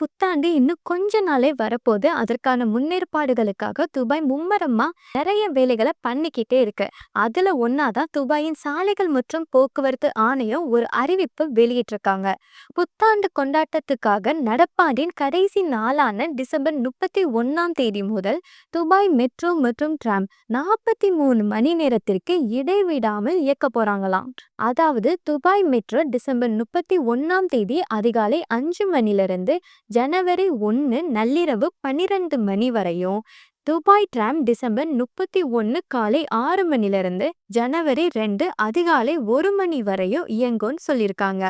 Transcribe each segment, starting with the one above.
புத்தாண்டு இன்னும் கொஞ்ச நாளே வரப்போது. அதற்கான முன்னேற்பாடுகளுக்காக துபாய் மும்மரமா நிறைய வேலைகளை பண்ணிக்கிட்டே இருக்கு. அதுல ஒன்னாதான் துபாயின் சாலைகள் மற்றும் போக்குவரத்து ஆணையம் ஒரு அறிவிப்பு வெளியிட்டிருக்காங்க. புத்தாண்டு கொண்டாட்டத்துக்காக நடப்பாண்டின் கடைசி நாளான டிசம்பர் முப்பத்தி ஒன்னாம் தேதி முதல் துபாய் மெட்ரோ மற்றும் டிராம் நாற்பத்தி மூணு மணி நேரத்திற்கு இடைவிடாமல் இயக்க போறாங்களாம். அதாவது துபாய் மெட்ரோ டிசம்பர் முப்பத்தி ஒன்னாம் தேதி அதிகாலை அஞ்சு மணிலிருந்து ஜனவரி ஒன்று நள்ளிரவு பன்னிரண்டு மணி வரையும் துபாய் டிராம் டிசம்பர் முப்பத்தி ஒன்று காலை ஆறு மணிலிருந்து ஜனவரி ரெண்டு அதிகாலை ஒரு மணி வரையும் இயங்கும்னு சொல்லியிருக்காங்க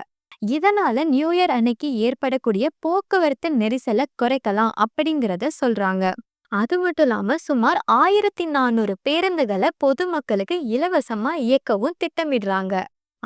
இதனால நியூ இயர் அன்னைக்கு ஏற்படக்கூடிய போக்குவரத்து நெரிசலை குறைக்கலாம் அப்படிங்கிறத சொல்றாங்க. அது மட்டும் இல்லாம சுமார் ஆயிரத்தி நானூறு பேருந்துகளை பொதுமக்களுக்கு இலவசமா இயக்கவும் திட்டமிடுறாங்க.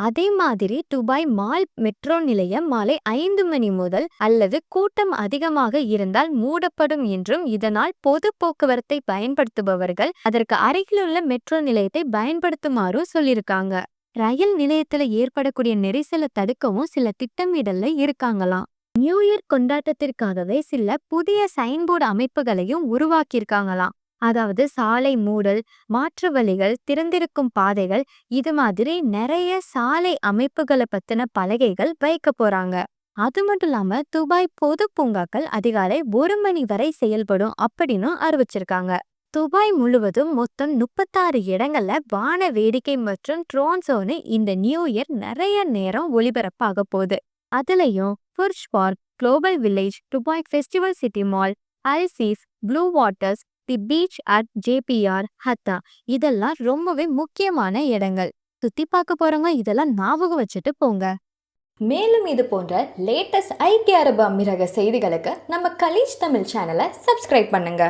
அதே மாதிரி துபாய் மால் மெட்ரோ நிலையம் மாலை ஐந்து மணி முதல் அல்லது கூட்டம் அதிகமாக இருந்தால் மூடப்படும் என்றும் இதனால் பொது போக்குவரத்தை பயன்படுத்துபவர்கள் அதற்கு அருகிலுள்ள மெட்ரோ நிலையத்தை பயன்படுத்துமாறும் சொல்லியிருக்காங்க. ரயில் நிலையத்துல ஏற்படக்கூடிய நெரிசலை தடுக்கவும் சில திட்டமிடல்ல இருக்காங்களாம். நியூ இயர் கொண்டாட்டத்திற்காகவே சில புதிய சைன்போர்டு அமைப்புகளையும் உருவாக்கியிருக்காங்களாம். அதாவது சாலை மூடல் மாற்று வழிகள் திறந்திருக்கும் பாதைகள் இது மாதிரி நிறைய சாலை அமைப்புகளை பத்தின பலகைகள் வைக்க போறாங்க. அது மட்டும் இல்லாம துபாய் பொது பூங்காக்கள் அதிகாலை ஒரு மணி வரை செயல்படும் அப்படின்னு அறிவிச்சிருக்காங்க. துபாய் முழுவதும் மொத்தம் முப்பத்தாறு இடங்கள்ல வான வேடிக்கை மற்றும் ட்ரோன்ஸோனு இந்த நியூ இயர் நிறைய நேரம் ஒளிபரப்பாக போகுது. அதுலயும் ஃபுர்ஷ் park global village Dubai festival city mall அல்சீஸ் blue waters the beach at JBR Hatta. இதெல்லாம் ரொம்பவே முக்கியமான இடங்கள். சுத்தி பார்க்க போறவங்க இதெல்லாம் ஞாபகம் வச்சுட்டு போங்க. மேலும் இது போன்ற லேட்டஸ்ட் ஐக்கிய அரபு அமீரக செய்திகளுக்கு நம்ம கலீஜ் தமிழ் சேனலை சப்ஸ்கிரைப் பண்ணுங்க.